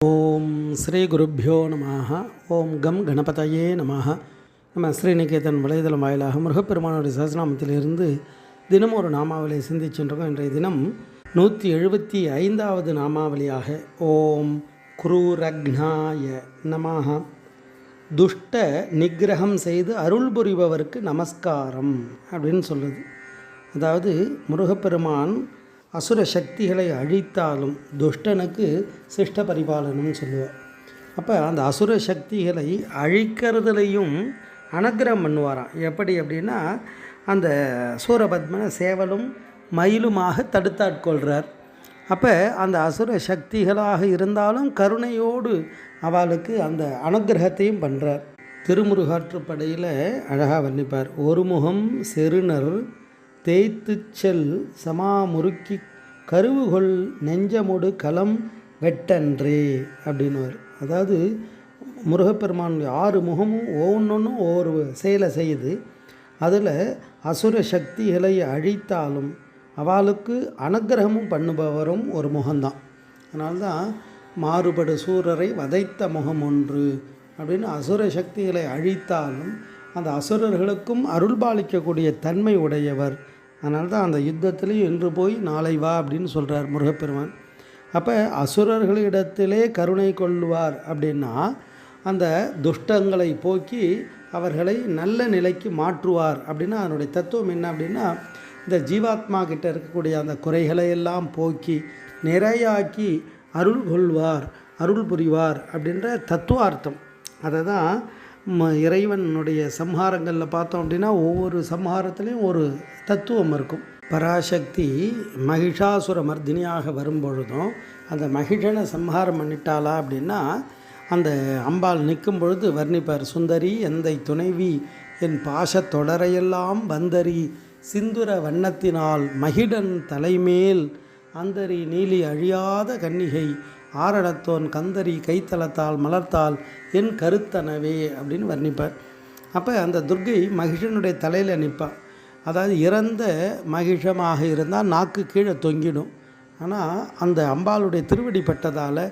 ஓம் ஸ்ரீ குருப்பியோ நம ஓம் கம் கணபதையே நம நம்ம ஸ்ரீநிகேதன் வலைதளம் வாயிலாக முருகப்பெருமானுடைய சஹஸ்ரநாமத்திலிருந்து தினம் ஒரு நாமாவளி சிந்திச்சென்றோம் இன்றைய தினம் நூற்றி எழுபத்தி ஐந்தாவது நாமாவளியாக ஓம் குரூரக்னாய நமஹா. துஷ்ட நிகிரகம் செய்து அருள் புரிபவருக்கு நமஸ்காரம் அப்படின்னு சொல்லுது அதாவது முருகப்பெருமான் அசுர சக்திகளை அழித்தாலும் துஷ்டனுக்கு சிஷ்ட பரிபாலனம்னு சொல்லுவார். அப்போ அந்த அசுர சக்திகளை அழிக்கிறதுலையும் அனுகிரகம் பண்ணுவாராம். எப்படி அப்படின்னா அந்த சூரபத்மனை சேவலும் மயிலுமாக தடுத்தாட்கொள்கிறார் அப்போ அந்த அசுர சக்திகளாக இருந்தாலும் கருணையோடு அவளுக்கு அந்த அனுக்கிரகத்தையும் பண்ணுறார் திருமுருகாற்றுப்படையில் அழகாக வர்ணிப்பார். ஒரு முகம் செருணர் தேய்த்து செல் சமாமுறுக்கி கருவுகொள் நெஞ்சமுடு களம் வெட்டன்றே அப்படின்னுவார். அதாவது முருகப்பெருமானுடைய ஆறு முகமும் ஒவ்வொன்றும் ஒவ்வொரு செயலை செய்யுது. அதில் அசுர சக்திகளை அழித்தாலும் அவளுக்கு அனுக்கிரகமும் பண்ணுபவரும் ஒரு முகம்தான் அதனால்தான் மாறுபடு சூரரை வதைத்த முகம் ஒன்று அப்படின்னு அசுர சக்திகளை அழித்தாலும் அந்த அசுரர்களுக்கும் அருள்பாலிக்கக்கூடிய தன்மை உடையவர். அதனால தான் அந்த யுத்தத்திலையும் இன்று போய் நாளை வா அப்படின்னு சொல்கிறார் முருகப்பெருமான். அப்போ அசுரர்களிடத்திலே கருணை கொள்வார் அப்படின்னா அந்த துஷ்டங்களை போக்கி அவர்களை நல்ல நிலைக்கு மாற்றுவார் அப்படின்னா அதனுடைய தத்துவம் என்ன அப்படின்னா இந்த ஜீவாத்மா கிட்ட இருக்கக்கூடிய அந்த குறைகளை எல்லாம் போக்கி நிறையாக்கி அருள் கொள்வார் அருள் புரிவார் அப்படின்ற தத்துவார்த்தம். அதை தான் ம இறைவனுடைய சம்ஹாரங்களில் பார்த்தோம் அப்படின்னா ஒவ்வொரு சம்ஹாரத்துலேயும் ஒரு தத்துவம் இருக்கும். பராசக்தி மகிஷாசுர மர்தினியாக வரும்பொழுதும் அந்த மகிஷனை சம்ஹாரம் பண்ணிட்டாளா அப்படின்னா அந்த அம்பாள் நிற்கும் பொழுது வர்ணிப்பார் சுந்தரி எந்தை துணைவி? என் பாச தொடரையெல்லாம் வந்தரி சிந்துர வண்ணத்தினால் மகிடன் தலைமேல் அந்தரி நீலி அழியாத கன்னிகை ஆரடத்தோன் கந்தரி கைத்தளத்தால் மலர்த்தால் என் கருத்தனவே அப்படின்னு வர்ணிப்பார். அப்போ அந்த துர்கை மகிஷனுடைய தலையில் நிற்பாள் அதாவது இறந்த மகிஷமாக இருந்தால் நாக்கு கீழே தொங்கிடும். ஆனால் அந்த அம்பாளுடைய திருவடி பட்டதால்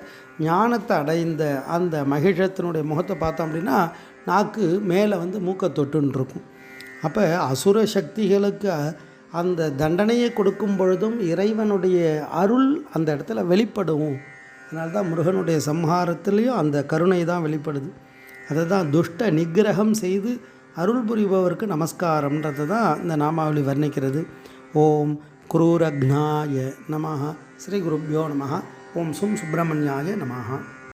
ஞானத்தை அடைந்த அந்த மகிஷத்தினுடைய முகத்தை பார்த்தோம் அப்படின்னா நாக்கு மேலே வந்து மூக்கை தொட்டுன்னு இருக்கும் அப்போ அசுர சக்திகளுக்கு அந்த தண்டனையை கொடுக்கும் பொழுதும் இறைவனுடைய அருள் அந்த இடத்துல வெளிப்படும் அதனால தான் முருகனுடைய சம்ஹாரத்துலேயும் அந்த கருணை தான் வெளிப்படுது. அதை தான் துஷ்ட நிகிரகம் செய்து அருள் புரிபவருக்கு நமஸ்காரம்ன்றதை தான் இந்த நாமாவளி வர்ணிக்கிறது. ஓம் குரூரக்னாய நமஹா. ஸ்ரீ குருப்யோ நமஹா. ஓம் சும் சுப்பிரமணியாய நமஹா.